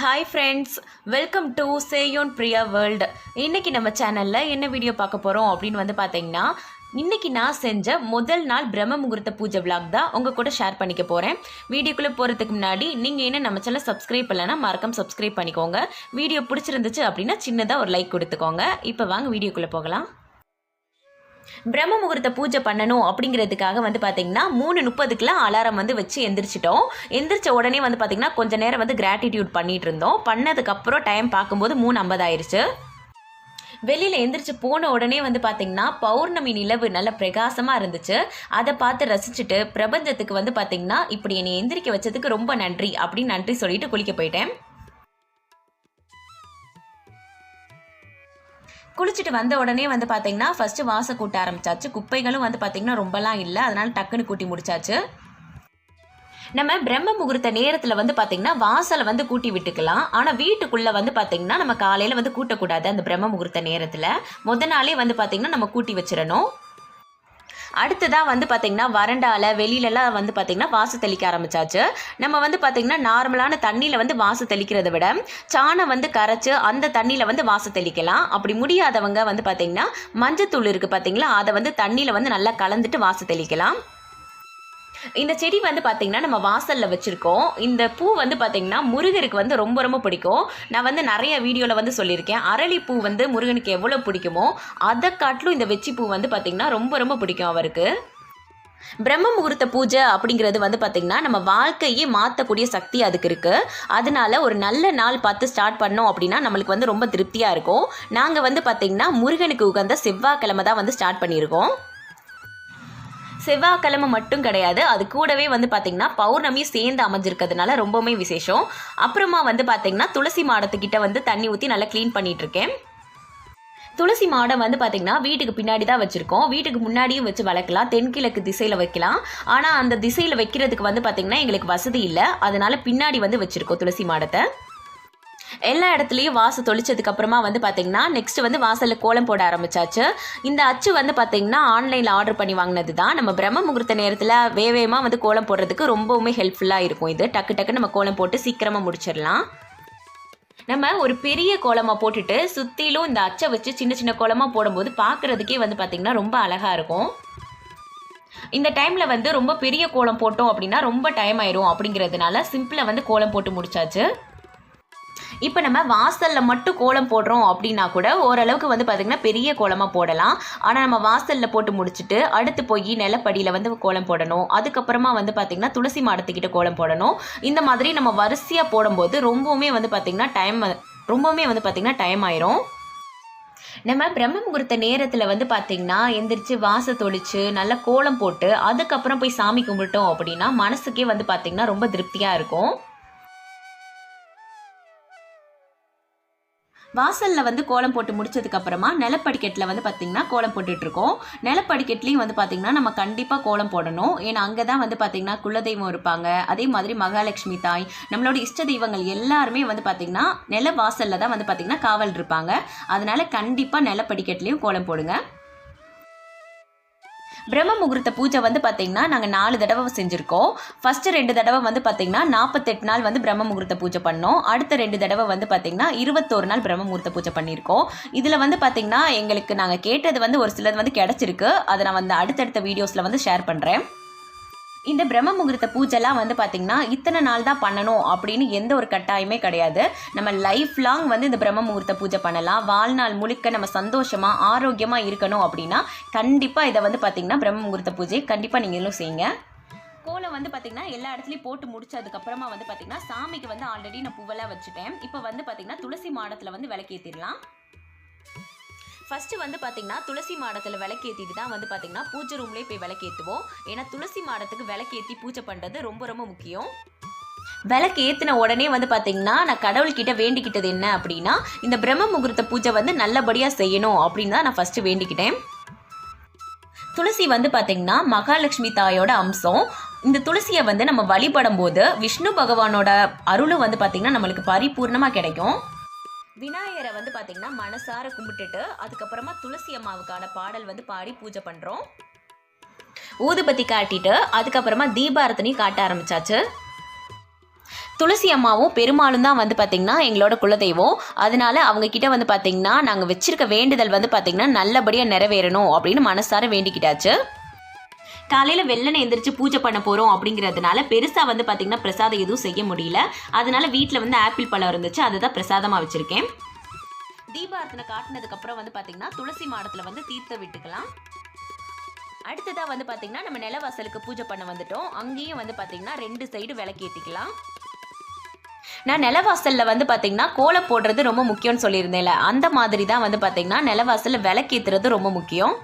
Hi friends welcome to Seyon Priya world இன்றைக்கி நம்ம சேனலில் என்ன வீடியோ பார்க்க போகிறோம் அப்படின்னு வந்து பார்த்தீங்கன்னா இன்றைக்கி நான் செஞ்ச முதல் நாள் பிரம்ம முகூர்த்த பூஜை விளாக் தான் உங்கள் கூட ஷேர் பண்ணிக்க போகிறேன் வீடியோக்குள்ளே போகிறதுக்கு முன்னாடி நீங்கள் என்ன நம்ம சேனல் சப்ஸ்கிரைப் பண்ணலன்னா மறக்காம சப்ஸ்கிரைப் பண்ணிக்கோங்க. வீடியோ பிடிச்சிருந்துச்சு அப்படின்னா சின்னதாக ஒரு லைக் கொடுத்துக்கோங்க. இப்போ வாங்க வீடியோக்குள்ளே போகலாம். பிரம்ம முகூர்த்த பூஜை பண்ணணும் அப்படிங்கிறதுக்காக வந்து பார்த்தீங்கன்னா மூணு முப்பதுக்குலாம் அலாரம் வந்து வச்சு எந்திரிச்சிட்டோம். எந்திரிச்ச உடனே வந்து பார்த்தீங்கன்னா கொஞ்ச நேரம் வந்து கிராட்டிடியூட் பண்ணிட்டு இருந்தோம். பண்ணதுக்கப்புறம் டைம் பார்க்கும்போது மூணு ஐம்பது ஆயிடுச்சு வெளியில் எந்திரிச்சு போன உடனே வந்து பார்த்தீங்கன்னா பௌர்ணமி நிலவு நல்ல பிரகாசமாக இருந்துச்சு. அதை பார்த்து ரசிச்சுட்டு பிரபஞ்சத்துக்கு வந்து பார்த்தீங்கன்னா இப்படி என்னை எந்திரிக்க வச்சதுக்கு ரொம்ப நன்றி அப்படின்னு நன்றி சொல்லிட்டு குளிக்க போயிட்டேன். குளிச்சுட்டு வந்த உடனே வந்து பார்த்தீங்கன்னா ஃபஸ்ட்டு வாசை கூட்ட ஆரம்பிச்சாச்சு. குப்பைகளும் வந்து பார்த்தீங்கன்னா ரொம்பலாம் இல்லை. அதனால டக்குன்னு கூட்டி முடிச்சாச்சு. நம்ம பிரம்ம முகூர்த்த நேரத்தில் வந்து பார்த்தீங்கன்னா வாசலை வந்து கூட்டி விட்டுக்கலாம். ஆனால் வீட்டுக்குள்ளே வந்து பார்த்தீங்கன்னா நம்ம காலையில் வந்து கூட்டக்கூடாது அந்த பிரம்ம முகூர்த்த நேரத்தில். முத நாளே வந்து பார்த்தீங்கன்னா நம்ம கூட்டி வச்சிடணும். அடுத்ததாக வந்து பார்த்திங்கன்னா வறண்டால வெளியிலலாம் வந்து பார்த்திங்கன்னா வாசு தெளிக்க ஆரம்பிச்சாச்சு. நம்ம வந்து பார்த்திங்கன்னா நார்மலான தண்ணியில் வந்து வாசு தெளிக்கிறத விட சாணம் வந்து கரைச்சி அந்த தண்ணியில் வந்து வாசு தெளிக்கலாம். அப்படி முடியாதவங்க வந்து பார்த்திங்கன்னா மஞ்சத்தூள் இருக்குது பார்த்தீங்களா அதை வந்து தண்ணியில் வந்து நல்லா கலந்துட்டு வாசு தெளிக்கலாம். இந்த செடி வந்து பார்த்திங்கன்னா நம்ம வாசலில் வச்சுருக்கோம். இந்த பூ வந்து பார்த்திங்கன்னா முருகருக்கு வந்து ரொம்ப ரொம்ப பிடிக்கும். நான் வந்து நிறைய வீடியோவில் வந்து சொல்லியிருக்கேன். அரளிப்பூ வந்து முருகனுக்கு எவ்வளோ பிடிக்குமோ அதை காட்டிலும் இந்த வெச்சி பூ வந்து பார்த்திங்கன்னா ரொம்ப ரொம்ப பிடிக்கும் அவருக்கு. பிரம்ம முகூர்த்த பூஜை அப்படிங்கிறது வந்து பார்த்திங்கன்னா நம்ம வாழ்க்கையே மாற்றக்கூடிய சக்தி அதுக்கு இருக்குது அதனால ஒரு நல்ல நாள் பார்த்து ஸ்டார்ட் பண்ணோம் அப்படின்னா நம்மளுக்கு வந்து ரொம்ப திருப்தியாக இருக்கும். நாங்கள் வந்து பார்த்திங்கன்னா முருகனுக்கு உகந்த செவ்வாய்க்கிழமை தான் வந்து ஸ்டார்ட் பண்ணியிருக்கோம். செவ்வாய்க்கிழமை மட்டும் கிடையாது. அது கூடவே வந்து பார்த்திங்கன்னா பௌர்ணமி சேர்ந்து அமைஞ்சிருக்கிறதுனால ரொம்பவுமே விசேஷம். அப்புறமா வந்து பார்த்திங்கன்னா துளசி மாடத்துக்கிட்ட வந்து தண்ணி ஊற்றி நல்லா க்ளீன் பண்ணிகிட்ருக்கேன் துளசி மாடம் வந்து பார்த்திங்கன்னா வீட்டுக்கு பின்னாடி தான் வச்சுருக்கோம். வீட்டுக்கு முன்னாடியும் வச்சு வளர்க்கலாம். தென்கிழக்கு திசையில் வைக்கலாம். ஆனால் அந்த திசையில் வைக்கிறதுக்கு வந்து பார்த்திங்கன்னா எங்களுக்கு வசதி இல்லை. அதனால் பின்னாடி வந்து வச்சுருக்கோம் துளசி மாடத்தை. எல்லா இடத்துலையும் வாசல் தொளிச்சதுக்கு அப்புறமா வந்து பார்த்தீங்கன்னா நெக்ஸ்ட் வந்து வாசலில் கோலம் போட ஆரம்பிச்சாச்சு. இந்த அச்சு வந்து பார்த்தீங்கன்னா ஆன்லைனில் ஆர்டர் பண்ணி வாங்கினது தான் நம்ம பிரம்ம முகூர்த்த நேரத்தில் வேவேமாக வந்து கோலம் போடுறதுக்கு ரொம்பவுமே ஹெல்ப்ஃபுல்லாக இருக்கும் இது. டக்கு டக்கு நம்ம கோலம் போட்டு சீக்கிரமாக முடிச்சிடலாம். நம்ம ஒரு பெரிய கோலமாக போட்டுட்டு சுற்றிலும் இந்த அச்சை வச்சு சின்ன சின்ன கோலமாக போடும்போது பார்க்குறதுக்கே வந்து பார்த்திங்கன்னா ரொம்ப அழகாக இருக்கும். இந்த டைமில் வந்து ரொம்ப பெரிய கோலம் போட்டோம் அப்படின்னா ரொம்ப டைம் ஆயிரும் அப்படிங்கிறதுனால சிம்பிளாக வந்து கோலம் போட்டு முடிச்சாச்சு. இப்போ நம்ம வாசலில் மட்டும் கோலம் போடுறோம் அப்படின்னா கூட ஓரளவுக்கு வந்து பார்த்திங்கன்னா பெரிய கோலமாக போடலாம். ஆனால் நம்ம வாசலில் போட்டு முடிச்சுட்டு அடுத்து போய் நிலப்படியில் வந்து கோலம் போடணும். அதுக்கப்புறமா வந்து பார்த்திங்கன்னா துளசி மாடத்துக்கிட்ட கோலம் போடணும். இந்த மாதிரி நம்ம வரிசையாக போடும்போது ரொம்பவுமே வந்து பார்த்திங்கன்னா டைம் ரொம்பவுமே வந்து பார்த்திங்கன்னா டைம் ஆயிரும். நம்ம பிரம்ம முகூர்த்த நேரத்தில் வந்து பார்த்திங்கன்னா எந்திரிச்சு வாச தொளிச்சு நல்லா கோலம் போட்டு அதுக்கப்புறம் போய் சாமி கும்பிட்டோம் அப்படின்னா மனசுக்கே வந்து பார்த்திங்கன்னா ரொம்ப திருப்தியாக இருக்கும். வாசலில் வந்து கோலம் போட்டு முடிச்சதுக்கப்புறமா நிலப்படிக்கட்டில் வந்து பார்த்திங்கன்னா கோலம் போட்டுட்ருக்கோம். நிலப்படிக்கட்லேயும் வந்து பார்த்திங்கன்னா நம்ம கண்டிப்பாக கோலம் போடணும். ஏன்னா அங்கே தான் வந்து பார்த்திங்கன்னா குலதெய்வம் இருப்பாங்க. அதே மாதிரி மகாலட்சுமி தாய் நம்மளோட இஷ்ட தெய்வங்கள் எல்லாருமே வந்து பார்த்திங்கன்னா நில வாசலில் தான் வந்து பார்த்திங்கன்னா காவல் இருப்பாங்க. அதனால் கண்டிப்பாக நிலப்படிக்கட்லேயும் கோலம் போடுங்க. பிரம்ம முகூர்த்த பூஜை வந்து பார்த்திங்கன்னா நாங்கள் நாலு தடவை செஞ்சுருக்கோம். ஃபஸ்ட்டு ரெண்டு தடவை வந்து பார்த்திங்கன்னா நாற்பத்தெட்டு நாள் வந்து பிரம்ம முகூர்த்த பூஜை பண்ணோம். அடுத்த ரெண்டு தடவை வந்து பார்த்திங்கன்னா இருபத்தோரு நாள் பிரம்ம முகூர்த்த பூஜை பண்ணியிருக்கோம். இதில் வந்து பார்த்திங்கன்னா எங்களுக்கு நாங்கள் கேட்டது வந்து ஒரு சிலது வந்து கிடச்சிருக்கு. அதை நான் வந்து அடுத்தடுத்த வீடியோஸில் வந்து ஷேர் பண்ணுறேன் இந்த பிரம்ம முகூர்த்த பூஜைலாம் வந்து பார்த்திங்கன்னா இத்தனை நாள் தான் பண்ணணும் அப்படின்னு எந்த ஒரு கட்டாயமே கிடையாது. நம்ம லைஃப் லாங் வந்து இந்த பிரம்ம முகூர்த்த பூஜை பண்ணலாம். வாழ்நாள் முழுக்க நம்ம சந்தோஷமாக ஆரோக்கியமாக இருக்கணும் அப்படின்னா கண்டிப்பாக இதை வந்து பார்த்திங்கன்னா பிரம்ம முகூர்த்த பூஜை கண்டிப்பாக நீங்களும் செய்யுங்க. கோலம் வந்து பார்த்திங்கன்னா எல்லா இடத்துலையும் போட்டு முடிச்சதுக்கப்புறமா வந்து பார்த்திங்கன்னா சாமிக்கு வந்து ஆல்ரெடி நான் பூவெல்லாம் வச்சுட்டேன். இப்போ வந்து பார்த்திங்கன்னா துளசி மாடத்தில் வந்து விளக்கேற்றிடலாம் ஃபஸ்ட்டு வந்து பார்த்திங்கன்னா துளசி மாடத்தில் விளக்கேற்றிட்டு தான் வந்து பார்த்திங்கன்னா பூஜை ரூம்லேயே போய் விளக்கேற்றுவோம் ஏன்னா துளசி மாடத்துக்கு விளக்கேற்றி பூஜை பண்ணுறது ரொம்ப ரொம்ப முக்கியம். விளக்கு ஏற்றின உடனே வந்து பார்த்திங்கன்னா நான் கடவுள்கிட்ட வேண்டிக்கிட்டது என்ன அப்படின்னா இந்த பிரம்ம முகூர்த்த பூஜை வந்து நல்லபடியாக செய்யணும் அப்படின்னு தான் நான் ஃபஸ்ட்டு வேண்டிக்கிட்டேன். துளசி வந்து பார்த்திங்கன்னா மகாலட்சுமி தாயோட அம்சம். இந்த துளசியை வந்து நம்ம வழிபடும் போது விஷ்ணு பகவானோட அருளும் வந்து பார்த்திங்கன்னா நம்மளுக்கு பரிபூர்ணமாக கிடைக்கும். விநாயகரை வந்து பார்த்திங்கன்னா மனசார கும்பிட்டுட்டு அதுக்கப்புறமா துளசி அம்மாவுக்கான பாடல் வந்து பாடி பூஜை பண்ணுறோம் ஊதுபத்தி காட்டிட்டு அதுக்கப்புறமா தீபாரத்தனையும் காட்ட ஆரம்பிச்சாச்சு. துளசி அம்மாவும் பெருமாளும் தான் வந்து பார்த்திங்கன்னா எங்களோட குலதெய்வம். அதனால அவங்க கிட்ட வந்து பார்த்திங்கன்னா நாங்கள் வச்சிருக்க வேண்டுதல் வந்து பார்த்திங்கன்னா நல்லபடியாக நிறைவேறணும் அப்படின்னு மனசார வேண்டிக்கிட்டாச்சு. காலையில் வெள்ளனை எந்திரிச்சு பூஜை பண்ண போகிறோம் அப்படிங்கிறதுனால பெருசாக வந்து பார்த்திங்கன்னா பிரசாதம் எதுவும் செய்ய முடியல. அதனால வீட்டில் வந்து ஆப்பிள் பழம் இருந்துச்சு அதை தான் பிரசாதமாக வச்சுருக்கேன். தீபாரத்தனை காட்டினதுக்கப்புறம் வந்து பார்த்திங்கன்னா துளசி மாடத்தில் வந்து தீர்த்த விட்டுக்கலாம். அடுத்ததாக வந்து பார்த்திங்கன்னா நம்ம நிலவாசலுக்கு பூஜை பண்ண வந்துட்டோம். அங்கேயும் வந்து பார்த்திங்கன்னா ரெண்டு சைடு விளக்கேற்றிக்கலாம் நான் நிலவாசலில் வந்து பார்த்திங்கன்னா கோலம் போடுறது ரொம்ப முக்கியம்னு சொல்லியிருந்தேன்ல அந்த மாதிரி தான் வந்து பார்த்திங்கன்னா நிலவாசலில் விளக்கேற்றுறது ரொம்ப முக்கியம்.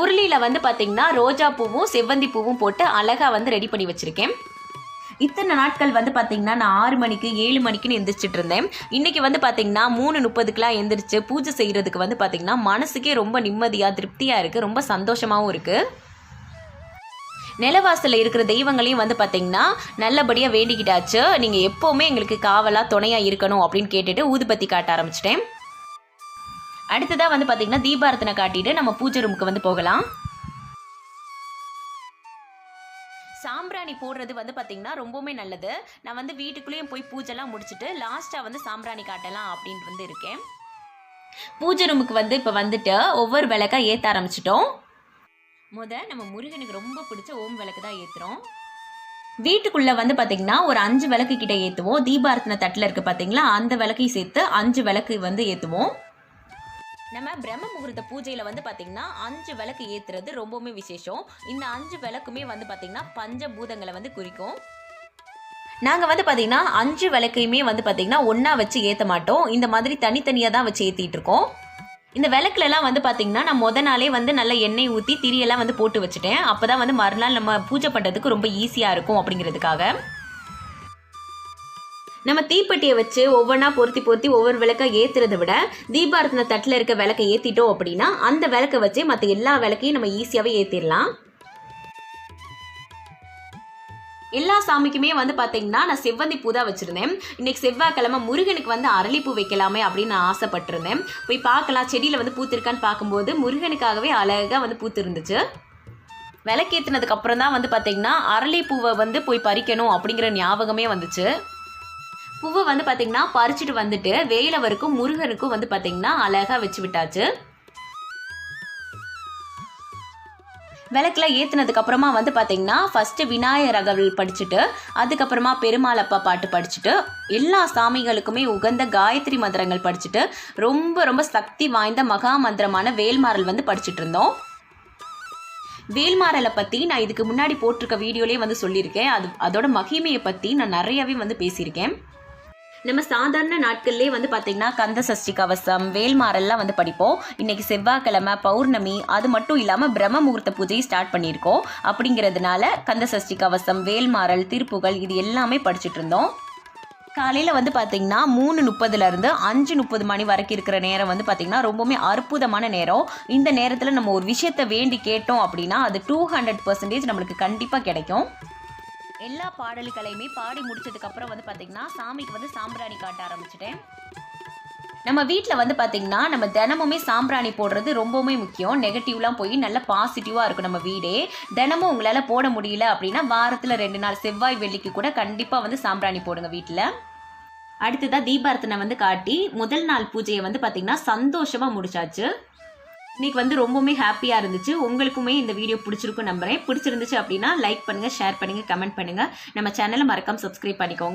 உருளியில் வந்து பார்த்திங்கன்னா ரோஜா பூவும் செவ்வந்தி பூவும் போட்டு அழகாக வந்து ரெடி பண்ணி வச்சுருக்கேன். இத்தனை நாட்கள் வந்து பார்த்திங்கன்னா நான் ஆறு மணிக்கு ஏழு மணிக்குன்னு எந்திரிச்சிட்டு இருந்தேன். இன்றைக்கி வந்து பார்த்திங்கன்னா மூணு முப்பதுக்கெலாம் எந்திரிச்சு பூஜை செய்கிறதுக்கு வந்து பார்த்திங்கன்னா மனசுக்கே ரொம்ப நிம்மதியாக திருப்தியாக இருக்குது ரொம்ப சந்தோஷமாகவும் இருக்குது நிலவாசலில் இருக்கிற தெய்வங்களையும் வந்து பார்த்திங்கன்னா நல்லபடியாக வேண்டிக்கிட்டாச்சு. நீங்கள் எப்போவுமே எங்களுக்கு காவலாக துணையாக இருக்கணும் அப்படின்னு கேட்டுட்டு ஊதுபத்தி காட்ட ஆரம்பிச்சிட்டேன். அடுத்ததாக வந்து பார்த்திங்கன்னா தீபாரத்தனை காட்டிட்டு நம்ம பூஜை ரூமுக்கு வந்து போகலாம். சாம்பிராணி போடுறது வந்து பார்த்திங்கன்னா ரொம்பவுமே நல்லது. நான் வந்து வீட்டுக்குள்ளேயும் போய் பூஜைலாம் முடிச்சுட்டு லாஸ்ட்டாக வந்து சாம்பிராணி காட்டலாம் அப்படின்ட்டு வந்து இருக்கேன். பூஜை ரூமுக்கு வந்து இப்போ வந்துட்டு ஒவ்வொரு விளக்காக ஏற்ற ஆரம்பிச்சிட்டோம். முத நம்ம முருகனுக்கு ரொம்ப பிடிச்ச ஓம் விளக்கு தான் ஏற்றுறோம் வீட்டுக்குள்ளே வந்து பார்த்திங்கன்னா ஒரு அஞ்சு விளக்கு கிட்டே ஏற்றுவோம் தீபாரத்தின தட்டில் இருக்குது பார்த்தீங்களா அந்த விளக்கையும் சேர்த்து அஞ்சு விளக்கு வந்து ஏற்றுவோம் நம்ம பிரம்ம முகூர்த்த பூஜையில் வந்து பார்த்திங்கன்னா அஞ்சு விளக்கு ஏற்றுறது ரொம்பவுமே விசேஷம். இந்த அஞ்சு விளக்குமே வந்து பார்த்திங்கன்னா பஞ்சபூதங்களை வந்து குறிக்கும். நாங்கள் வந்து பார்த்திங்கன்னா அஞ்சு விளக்கையுமே வந்து பார்த்திங்கன்னா ஒன்றா வச்சு ஏற்ற மாட்டோம். இந்த மாதிரி தனித்தனியாக தான் வச்சு ஏற்றிட்டு இருக்கோம். இந்த விளக்குலலாம் வந்து பார்த்திங்கன்னா நான் முத நாளே வந்து நல்லா எண்ணெய் ஊற்றி திரியெல்லாம் வந்து போட்டு வச்சுட்டேன். அப்போ தான் வந்து மறுநாள் நம்ம பூஜை பண்ணுறதுக்கு ரொம்ப ஈஸியாக இருக்கும் அப்படிங்கிறதுக்காக. நம்ம தீப்பெட்டியை வச்சு ஒவ்வொன்றா பொருத்தி பொருத்தி ஒவ்வொரு விளக்கை ஏற்றுறதை விட தீபாரத்தனை தட்டில் இருக்க விளக்கை ஏற்றிட்டோம் அப்படின்னா அந்த விளக்கை வச்சு மற்ற எல்லா விளக்கையும் நம்ம ஈஸியாகவே ஏற்றிடலாம் எல்லா சாமிக்குமே வந்து பார்த்தீங்கன்னா நான் செவ்வந்தி பூ தான் வச்சுருந்தேன். இன்னைக்கு செவ்வாய்க்கிழமை முருகனுக்கு வந்து அரளிப்பூ வைக்கலாமே அப்படின்னு நான் ஆசைப்பட்டிருந்தேன். போய் பார்க்கலாம் செடியில் வந்து பூத்திருக்கான்னு பார்க்கும்போது முருகனுக்காகவே அழகாக வந்து பூத்திருந்துச்சு. விளக்கேற்றினதுக்கப்புறம் தான் வந்து பார்த்தீங்கன்னா அரளிப்பூவை வந்து போய் பறிக்கணும் அப்படிங்கிற ஞாபகமே வந்துச்சு. பூவை வந்து பார்த்திங்கன்னா பறிச்சுட்டு வந்துட்டு வேலவருக்கும் முருகனுக்கும் வந்து பார்த்திங்கன்னா அழகாக வச்சு விட்டாச்சு. விளக்கில் ஏற்றினதுக்கப்புறமா வந்து பார்த்திங்கன்னா ஃபஸ்ட்டு விநாயகர் அகவல் படிச்சுட்டு அதுக்கப்புறமா பெருமாளப்பா பாட்டு படிச்சுட்டு எல்லா சாமிகளுக்குமே உகந்த காயத்ரி மந்திரங்கள் படிச்சுட்டு ரொம்ப ரொம்ப சக்தி வாய்ந்த மகா மந்திரமான வேல்மாறல் வந்து படிச்சுட்டு இருந்தோம். வேல்மாறலை பற்றி நான் இதுக்கு முன்னாடி போட்டிருக்க வீடியோலேயே வந்து சொல்லியிருக்கேன். அது அதோட மகிமையை பற்றி நான் நிறையவே வந்து பேசியிருக்கேன். நம்ம சாதாரண நாட்கள்லேயே வந்து பார்த்திங்கன்னா கந்த சஷ்டி கவசம் வேல்மாரெல்லாம் வந்து படிப்போம். இன்றைக்கி செவ்வாய்க்கிழமை பௌர்ணமி அது மட்டும் இல்லாமல் பிரம்ம முகூர்த்த பூஜையை ஸ்டார்ட் பண்ணியிருக்கோம். அப்படிங்கிறதுனால கந்த சஷ்டி கவசம் வேல்மாறல் திருப்புகள் இது எல்லாமே படிச்சுட்டு இருந்தோம். காலையில் வந்து பார்த்திங்கன்னா மூணு முப்பதுலேருந்து அஞ்சு முப்பது மணி வரைக்கும் இருக்கிற நேரம் வந்து பார்த்திங்கன்னா ரொம்பவுமே அற்புதமான நேரம். இந்த நேரத்தில் நம்ம ஒரு விஷயத்தை வேண்டி கேட்டோம் அப்படின்னா அது டூ ஹண்ட்ரட் பர்சன்டேஜ் நம்மளுக்கு கண்டிப்பாக கிடைக்கும். எல்லா பாடல்களையுமே பாடி முடிச்சதுக்கப்புறம் வந்து பார்த்திங்கன்னா சாமிக்கு வந்து சாம்பிராணி காட்ட ஆரம்பிச்சிட்டேன். நம்ம வீட்டில் வந்து பார்த்திங்கன்னா நம்ம தினமுமே சாம்பிராணி போடுறது ரொம்பவுமே முக்கியம். நெகட்டிவ்லாம் போய் நல்ல பாசிட்டிவாக இருக்கும் நம்ம வீடே. தினமும் உங்களால் போட முடியல அப்படின்னா வாரத்தில் ரெண்டு நாள் செவ்வாய் வெள்ளிக்கு கூட கண்டிப்பாக வந்து சாம்பிராணி போடுங்க வீட்டில் அடுத்ததாக தீபாரத்தனை வந்து காட்டி முதல் நாள் பூஜையை வந்து பார்த்திங்கன்னா சந்தோஷமாக முடிச்சாச்சு. இன்னைக்கு வந்து ரொம்பவுமே ஹாப்பியாக இருந்துச்சு. உங்களுக்குமே இந்த வீடியோ பிடிச்சிருக்கும் நம்புறேன். பிடிச்சிருந்துச்சு அப்படின்னா லைக் பண்ணுங்கள் ஷேர் பண்ணுங்கள் கமெண்ட் பண்ணுங்கள் நம்ம சேனலை மறக்காம சப்ஸ்கிரைப் பண்ணிக்கோங்க.